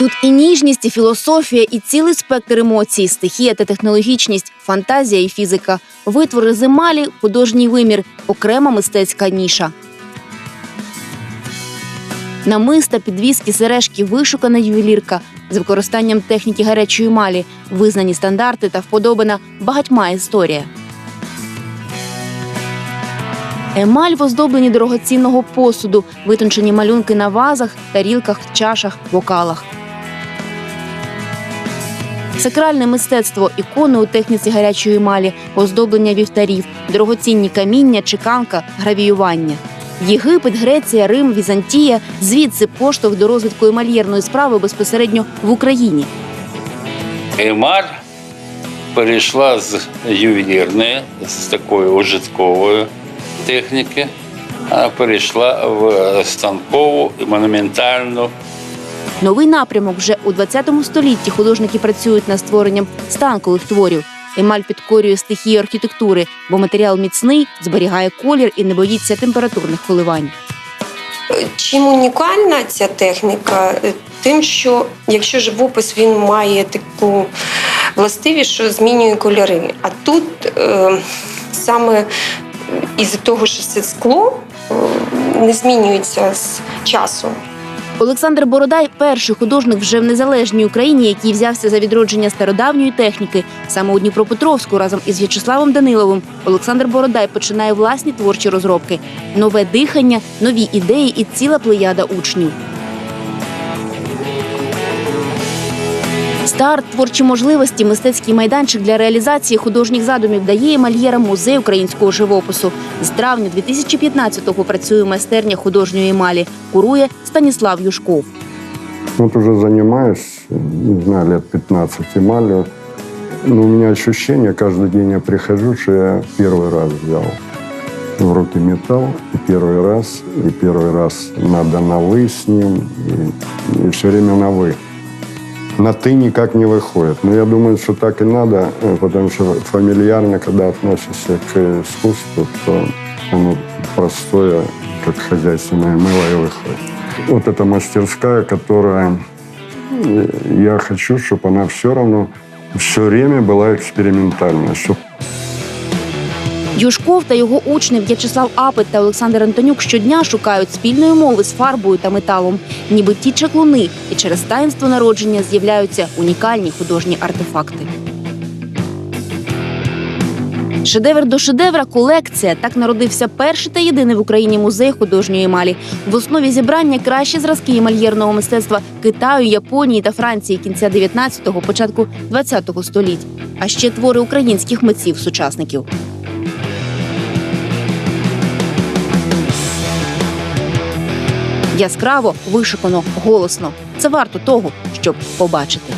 Тут і ніжність, і філософія, і цілий спектр емоцій, стихія та технологічність, фантазія і фізика, витвори з емалі, художній вимір, окрема мистецька ніша. Намиста, підвіски, сережки, вишукана ювелірка з використанням техніки гарячої емалі, визнані стандарти та вподобана багатьма історія. Емаль в оздобленні дорогоцінного посуду, витончені малюнки на вазах, тарілках, чашах, бокалах. Сакральне мистецтво, ікони у техніці гарячої емалі, оздоблення вівтарів, дорогоцінні каміння, чеканка, гравіювання. Єгипет, Греція, Рим, Візантія звідси поштовх до розвитку емальєрної справи безпосередньо в Україні. Емаль перейшла з ювелірної, з такої ужиткової техніки, а перейшла в станкову і монументальну. Новий напрямок вже у 20 столітті художники працюють над створенням станкових творів. Емаль підкорює стихії архітектури, бо матеріал міцний, зберігає колір і не боїться температурних коливань. Чим унікальна ця техніка? Тим, що якщо живопис він має таку властивість, що змінює кольори. А тут е, саме із-за того, що це скло е, не змінюється з часом. Олександр Бородай перший художник вже в незалежній Україні, який взявся за відродження стародавньої техніки. Саме у Дніпропетровську разом із В'ячеславом Даниловим Олександр Бородай починає власні творчі розробки, нове дихання, нові ідеї і ціла плеяда учнів. Старт, творчі можливості, мистецький майданчик для реалізації художніх задумів дає емальєра музей українського живопису. З травня 2015-го працює майстерня художньої емалі. Курує Станіслав Юшков. Вот уже занимаюсь, не знаю, лет 15 эмалью. Но у меня ощущение, каждый день я прихожу, что я первый раз взял в руки металл, и первый раз, и первый раз надо на «вы» с ним, и, и все время на «вы». На «ты» никак не выходит. Но я думаю, что так и надо, э, потому что фамильярно, когда относишься к искусству, то оно простое, как хозяйственное мыло, и выходит. Вот эта мастерская, которая э, я хочу, чтобы она все равно все время была экспериментальная, чтобы Юшков та його учні В'ячеслав Апет та Олександр Антонюк щодня шукають спільної мови з фарбою та металом, ніби ті чаклуни, і через таїнство народження з'являються унікальні художні артефакти. Шедевр до шедевра колекція. Так народився перший та єдиний в Україні музей художньої емалі. В основі зібрання кращі зразки емальєрного мистецтва Китаю, Японії та Франції кінця 19-го, початку 20-го століть, а ще твори українських митців-сучасників. Яскраво, вишукано, голосно. Це варто того, щоб побачити.